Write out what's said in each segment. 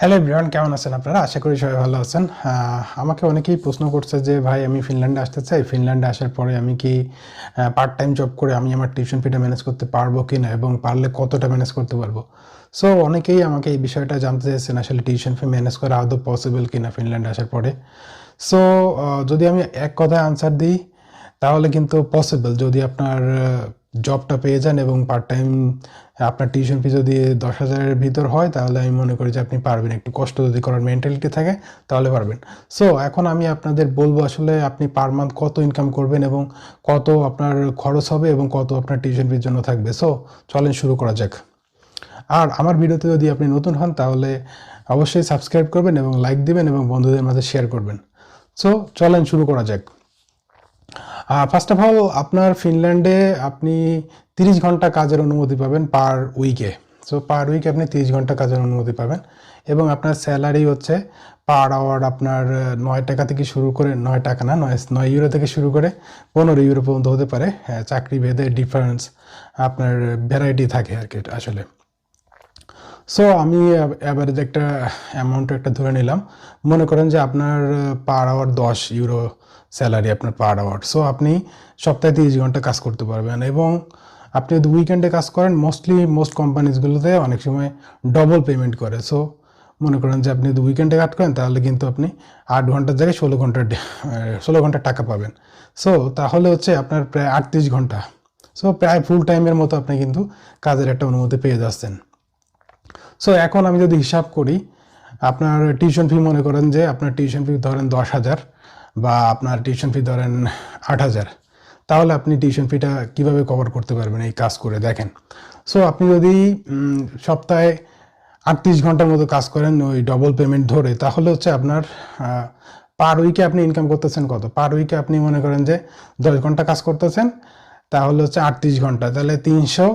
Hello everyone কেমন আছেন আপনারা? আশা করি সবাই ভালো আছেন। আমাকে অনেকেই প্রশ্ন করছে যে, ভাই, আমি ফিনল্যান্ডে আসতে চাই। ফিনল্যান্ডে আসার পরে আমি কি পার্ট টাইম জব করে আমি আমার টিউশন ফিটা ম্যানেজ করতে পারব কি না? এবং পারলে কতটা ম্যানেজ করতে পারব? সো অনেকেই আমাকে এই বিষয়টা জানতে চাইছেন আসলে টিউশন ফি ম্যানেজ করা আদৌ পসিবল কি না ফিনল্যান্ডে আসার পরে। সো যদি আমি এক কথায় আনসার দিই তাহলে কিন্তু পসিবল যদি আপনার জবটা পেয়ে যান এবং পার্ট টাইম আপনার টিউশন ফি যদি দশ হাজারের ভিতর হয়, তাহলে আমি মনে করি যে আপনি পারবেন। একটু কষ্ট যদি করার মেন্টালিটি থাকে, তাহলে পারবেন। সো এখন আমি আপনাদের বলব আসলে আপনি পার মান্থ কত ইনকাম করবেন এবং কত আপনার খরচ হবে এবং কত আপনার টিউশন ফির জন্য থাকবে। সো চলেন শুরু করা যাক। আর আমার ভিডিওতে যদি আপনি নতুন হন, তাহলে অবশ্যই সাবস্ক্রাইব করবেন এবং লাইক দিবেন এবং বন্ধুদের মাঝে শেয়ার করবেন। সো চলেন শুরু করা যাক। ফার্স্ট অফ অল আপনার ফিনল্যান্ডে আপনি তিরিশ ঘণ্টা কাজের অনুমতি পাবেন পার উইকে সো পার উইকে আপনি তিরিশ ঘণ্টা কাজের অনুমতি পাবেন। এবং আপনার স্যালারি হচ্ছে পার আওয়ার আপনার নয় টাকা থেকে শুরু করে, নয় টাকা না, নয় নয় ইউরো থেকে শুরু করে পনেরো ইউরো পর্যন্ত হতে পারে। চাকরি ভেদে ডিফারেন্স আপনার ভ্যারাইটি থাকে আর কি, আসলে। সো আমি অ্যাভারেজ একটা অ্যামাউন্ট একটা ধরে নিলাম। মনে করেন যে আপনার পার আওয়ার দশ ইউরো স্যালারি আপনার পার আওয়ার সো আপনি সপ্তাহে তিরিশ ঘণ্টা কাজ করতে পারবেন এবং আপনি যদি উইকেন্ডে কাজ করেন মোস্টলি মোস্ট কোম্পানিজগুলোতে অনেক সময় ডবল পেমেন্ট করে। সো মনে করেন যে আপনি যদি উইকেন্ডে কাজ করেন, তাহলে কিন্তু আপনি আট ঘণ্টার জায়গায় ষোলো ঘণ্টার ষোলো ঘণ্টার টাকা পাবেন। সো তাহলে হচ্ছে আপনার প্রায় আটত্রিশ ঘণ্টা। সো প্রায় ফুল টাইমের মতো আপনি কিন্তু কাজের একটা অনুমতি পেয়ে যাচ্ছেন। সো এখন আমি যদি হিসাব করি, আপনার টিউশন ফি মনে করেন যে আপনার টিউশন ফি ধরেন দশ হাজার বা আপনার টিউশন ফি ধরেন আট হাজার, তাহলে আপনি টিউশন ফিটা কীভাবে কভার করতে পারবেন এই কাজ করে? দেখেন। সো আপনি যদি সপ্তাহে আটত্রিশ ঘণ্টার মতো কাজ করেন ওই ডবল পেমেন্ট ধরে, তাহলে হচ্ছে আপনার পার উইকে আপনি ইনকাম করতেছেন কত? পার উইকে আপনি মনে করেন যে দশ ঘণ্টা কাজ করতেছেন, তাহলে হচ্ছে আটত্রিশ ঘণ্টা, তাহলে তিনশো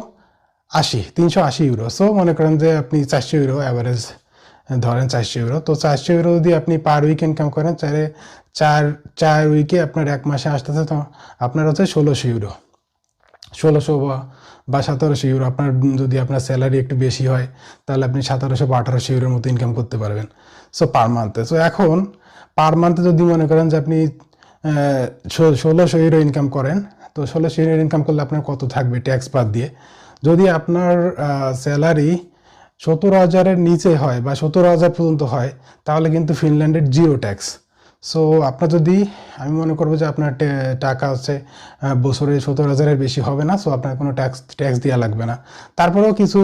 আশি, তিনশো আশি ইউরো সো মনে করেন যে আপনি চারশো ইউরো অ্যাভারেজ ধরেন চারশো ইউরো তো চারশো ইউরো যদি আপনি পার উইক ইনকাম করেন চারে, চার চার উইকে আপনার এক মাসে আসতেছে তো আপনার হচ্ছে ষোলোশো ইউরো ষোলোশো বা সতেরোশো ইউরো আপনার যদি আপনার স্যালারি একটু বেশি হয়, তাহলে আপনি সতেরোশো বা আঠারোশো ইউরোর মতো ইনকাম করতে পারবেন। সো পার মান্থে সো এখন পার মান্থে যদি মনে করেন যে আপনি ষোলোশো ইউরো ইনকাম করেন, তো ষোলোশো ইউরো ইনকাম করলে আপনার কত থাকবে ট্যাক্স বাদ দিয়ে? যদি আপনার স্যালারি সতেরো হাজারের নিচে হয় বা সতেরো হাজার পর্যন্ত হয়, তাহলে কিন্তু ফিনল্যান্ডের জিরো ট্যাক্স সো আপনার যদি, আমি মনে করব যে আপনার টাকা হচ্ছে বছরে সতেরো হাজারের বেশি হবে না সো আপনার কোনো ট্যাক্স ট্যাক্স দেওয়া লাগবে না। তারপরেও কিছু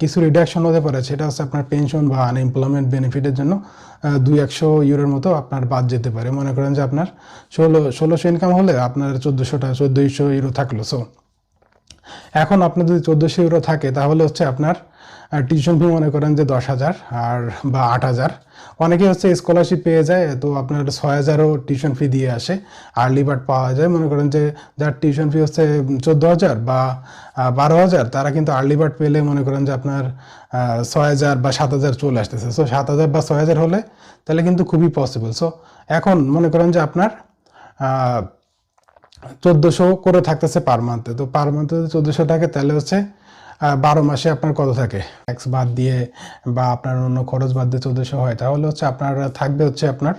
কিছু রিডাকশন হতে পারে, সেটা হচ্ছে আপনার পেনশন বা আনএমপ্লয়মেন্ট বেনিফিটের জন্য দুই একশো ইউরোর মতো আপনার বাদ যেতে পারে। মনে করেন যে আপনার ষোলো, ষোলোশো ইনকাম হলে আপনার চোদ্দোশোটা, চোদ্দোশো ইউরো থাকল সো এখন আপনার যদি চোদ্দোশো ইউরো থাকে, তাহলে হচ্ছে আপনার টিউশন ফি মনে করেন যে দশ হাজার আর বা আট হাজার। অনেকে হচ্ছে স্কলারশিপ পেয়ে যায়, তো আপনার ছয় হাজারও টিউশন ফি দিয়ে আসে। আর্লি বার্ড পাওয়া যায়, মনে করেন যে যার টিউশন ফি হচ্ছে চোদ্দ হাজার বা বারো হাজার, তারা কিন্তু আর্লি বার্ড পেলে মনে করেন যে আপনার ছয় হাজার বা সাত হাজার চলে আসতেছে। সো সাত হাজার বা ছয় হাজার হলে তাহলে কিন্তু খুবই পসিবল সো এখন মনে করেন যে আপনার চোদ্দোশো করে থাকতেছে পার মান্থে তো পার মান্থে যদি চোদ্দোশো থাকে, তাহলে হচ্ছে বারো মাসে আপনার কত থাকে? ট্যাক্স বাদ দিয়ে বা আপনার অন্য খরচ বাদ দিয়ে চোদ্দোশো হয়। তাহলে হচ্ছে আপনার, থাকবে হচ্ছে আপনার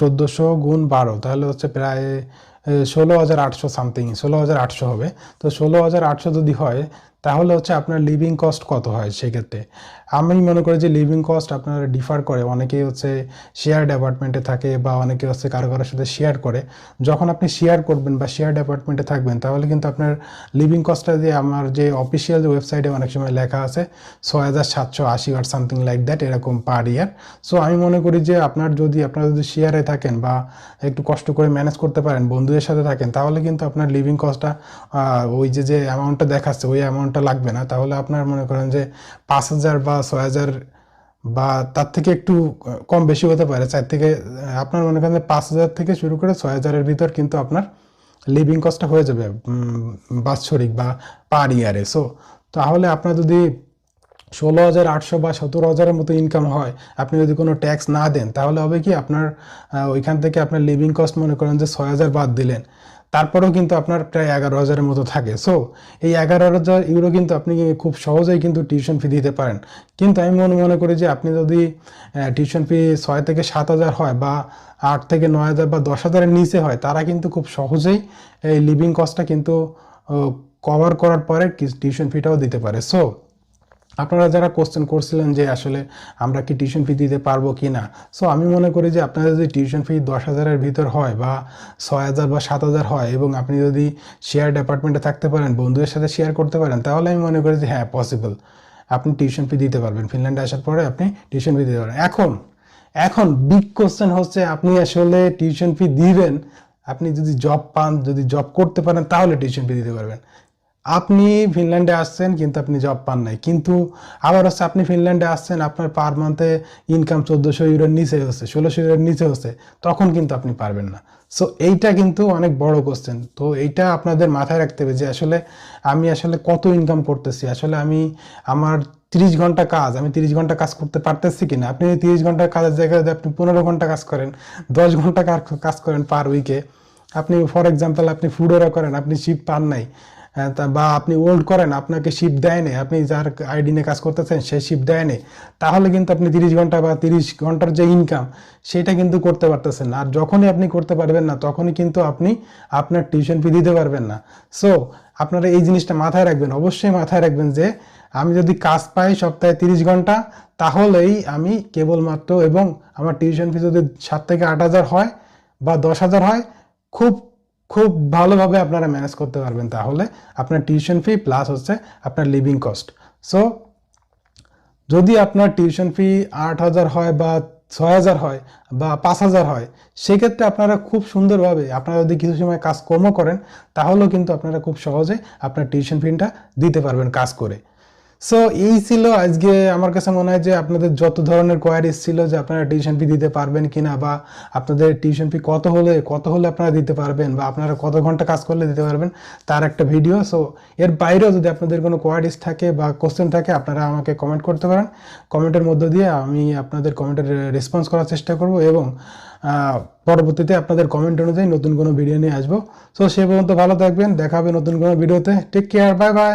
চোদ্দোশো গুণ বারো। তাহলে হচ্ছে প্রায় ষোলো হাজার আটশো সামথিং ষোলো হাজার আটশো হবে। তো ষোলো হাজার আটশো যদি হয় তাহলে হচ্ছে আপনার লিভিং কস্ট কত হয় সেক্ষেত্রে? আমি মনে করি যে লিভিং কস্ট আপনার ডিফার করে। অনেকেই হচ্ছে শেয়ার ডিপার্টমেন্টে থাকে বা অনেকে হচ্ছে কারও কারোর সাথে শেয়ার করে। যখন আপনি শেয়ার করবেন বা শেয়ার ডিপার্টমেন্টে থাকবেন, তাহলে কিন্তু আপনার লিভিং কস্টটা দিয়ে আমার যে অফিসিয়াল ওয়েবসাইটে অনেক সময় লেখা আছে, ছয় হাজার সাতশো আশি আর সামথিং লাইক দ্যাট এরকম পার ইয়ার সো আমি মনে করি যে আপনার যদি, আপনারা যদি শেয়ারে থাকেন বা একটু কষ্ট করে ম্যানেজ করতে পারেন, বন্ধুদের সাথে থাকেন, তাহলে কিন্তু আপনার লিভিং কস্টটা ওই যে যে অ্যামাউন্টটা দেখাচ্ছে, ওই অ্যামাউন্টটা লাগবে না, তাহলে আপনার মনে করেন যে পাঁচ হাজার বা ছয় হাজার বা তার থেকে একটু কম বেশি হতে পারে, চার থেকে, আপনার মনে করেন যে পাঁচ হাজার থেকে শুরু করে ছয় হাজারের ভিতর কিন্তু আপনার লিভিং কস্টটা হয়ে যাবে বাৎসরিক বা পার ইয়ারে সো তাহলে আপনার যদি ষোলো হাজার, আটশো বা সতেরো হাজারের মতো ইনকাম হয়, আপনি যদি কোনো ট্যাক্স না দেন, তাহলে হবে কি আপনার ওইখান থেকে আপনার লিভিং কস্ট মনে করেন যে ছয় হাজার বাদ দিলেন। তারপরেও কিন্তু আপনার প্রায় এগারো হাজারের মতো থাকে। সো এই এগারো হাজার ইউরো কিন্তু আপনি খুব সহজেই কিন্তু টিউশন ফি দিতে পারেন। কিন্তু আমি মনে মনে করি যে আপনি যদি টিউশন ফি ছয় থেকে সাত হাজার হয় বা আট থেকে নয় হাজার বা দশ হাজারের নিচে হয়, তারা কিন্তু খুব সহজেই এই লিভিং কস্টটা কিন্তু কভার করার পরে টিউশন ফিটাও দিতে পারে। সো আপনারা যারা কোশ্চেন করছিলেন যে আসলে আমরা কি টিউশন ফি দিতে পারব কি না সো আমি মনে করি যে আপনাদের যদি টিউশন ফি দশ হাজারের ভিতর হয় বা ছয় হাজার বা সাত হাজার হয় এবং আপনি যদি শেয়ার ডিপার্টমেন্টে থাকতে পারেন, বন্ধুদের সাথে শেয়ার করতে পারেন, তাহলে আমি মনে করি যে হ্যাঁ পসিবল আপনি টিউশন ফি দিতে পারবেন। ফিনল্যান্ডে আসার পরে আপনি টিউশন ফি দিতে পারবেন। এখন এখন বিগ কোশ্চেন হচ্ছে আপনি আসলে টিউশন ফি দিবেন, আপনি যদি জব পান, যদি জব করতে পারেন, তাহলে টিউশন ফি দিতে পারবেন। আপনি ফিনল্যান্ডে আসছেন, কিন্তু আপনি জব পান নাই। কিন্তু আবার হচ্ছে আপনি ফিনল্যান্ডে আসছেন, আপনার পার মান্থে ইনকাম চোদ্দোশো ইউরোর নিচে হচ্ছে, ষোলোশো ইউরোর নিচে হচ্ছে, তখন কিন্তু আপনি পারবেন না। সো এইটা কিন্তু অনেক বড় কোশ্চেন তো এইটা আপনাদের মাথায় রাখতে হবে যে আসলে আমি আসলে কত ইনকাম করতেছি, আসলে আমি আমার তিরিশ ঘণ্টা কাজ, আমি তিরিশ ঘণ্টা কাজ করতে পারতেছি কিনা? আপনি তিরিশ ঘণ্টা কাজের জায়গায় আপনি পনেরো ঘণ্টা কাজ করেন, দশ ঘণ্টা কাজ করেন পার উইকে আপনি ফর এক্সাম্পল আপনি ফুডেরও করেন, আপনি শিপ পান নাই বা আপনি ওল্ড করেন, আপনাকে শিপ দেয় নাই, আপনি যার আইডি নিয়ে কাজ করতেছেন, সে শিপ দেয় নাই, তাহলে কিন্তু আপনি তিরিশ ঘণ্টা বা তিরিশ ঘণ্টার যে ইনকাম সেটা কিন্তু করতে পারতেছেন আর যখনই আপনি করতে পারবেন না, তখনই কিন্তু আপনি আপনার টিউশন ফি দিতে পারবেন না। সো আপনারা এই জিনিসটা মাথায় রাখবেন, অবশ্যই মাথায় রাখবেন যে, আমি যদি কাজ পাই সপ্তাহে তিরিশ ঘণ্টা, তাহলেই আমি কেবলমাত্র এবং আমার টিউশন ফি যদি সাত থেকে আট হাজার হয় বা দশ হাজার হয়, খুব খুব ভালোভাবে আপনারা ম্যানেজ করতে পারবেন তাহলে। আপনার টিউশন ফি প্লাস হচ্ছে আপনার লিভিং কস্ট সো যদি আপনার টিউশন ফি আট হাজার হয় বা ছয় হাজার হয় বা পাঁচ হাজার হয়, সেক্ষেত্রে আপনারা খুব সুন্দরভাবে আপনারা যদি কিছু সময় কাজকর্ম করেন, তাহলেও কিন্তু আপনারা খুব সহজে আপনার টিউশন ফিটা দিতে পারবেন কাজ করে। সো এই ছিল আজকে আমার কাছে মনে হয় যে আপনাদের যত ধরনের কোয়ারিজ ছিল যে আপনারা টিউশন ফি দিতে পারবেন কিনা বা আপনাদের টিউশন ফি কত হলে কত হলে আপনারা দিতে পারবেন বা আপনারা কত ঘণ্টা কাজ করলে দিতে পারবেন, তার একটা ভিডিও সো এর বাইরেও যদি আপনাদের কোনো কোয়ারিজ থাকে বা কোশ্চেন থাকে, আপনারা আমাকে কমেন্ট করতে পারেন। কমেন্টের মধ্য দিয়ে আমি আপনাদের কমেন্টের রেসপন্স করার চেষ্টা করব এবং পরবর্তীতে আপনাদের কমেন্ট অনুযায়ী নতুন কোনো ভিডিও নিয়ে আসব। সো সে পর্যন্ত ভালো থাকবেন। দেখা হবে নতুন কোনো ভিডিওতে টেক কেয়ার বাই বাই